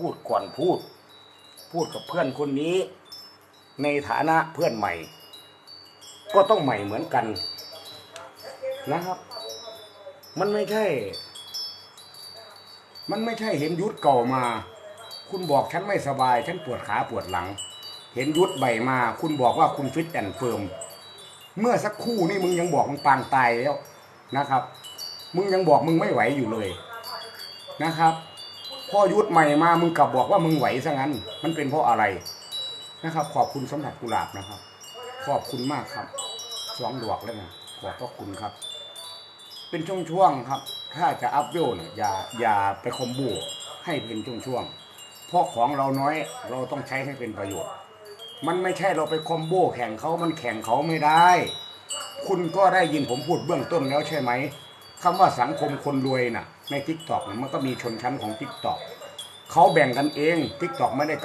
พูดก่อนพูด พูดกับเพื่อนคนนี้ ในฐานะเพื่อนใหม่ ก็ต้องใหม่เหมือนกัน นะครับ มันไม่ใช่ มันไม่ใช่เห็นยุทธเก่ามา คุณบอกฉันไม่สบาย ฉันปวดขาปวดหลัง เห็นยุทธใบมา คุณบอกว่าคุณฟิตแอนเฟิร์มเมื่อสักครู่นี่มึงยังบอกมึงปางตายแล้วนะครับ มึงยังบอกมึงไม่ไหวอยู่เลยนะครับ พ่อยุทธใหม่มามึงกลับบอกว่ามึงไหวซะงั้น มันเป็นเพราะอะไรนะครับ ขอบคุณสำหรับกุหลาบนะครับ ขอบคุณมากครับสองดอกแล้วนะขอบพระคุณครับ เป็นช่วงๆครับ ถ้าจะอัพเวลเนี่ยอย่าอย่าไปคอมโบให้เป็นช่วงๆเพราะของเราน้อยเราต้องใช้ให้เป็นประโยชน์ มันไม่ใช่เราไปคอมโบแข่งเขามันแข่งเขาไม่ได้ คุณก็ได้ยินผมพูดเบื้องต้นแล้วใช่ไหม คำว่าสังคมคนรวยน่ะในทิกตอกมันก็มีชนชั้นของทิกตอกเขาแบ่งกันเองทิกตอกไม่ได้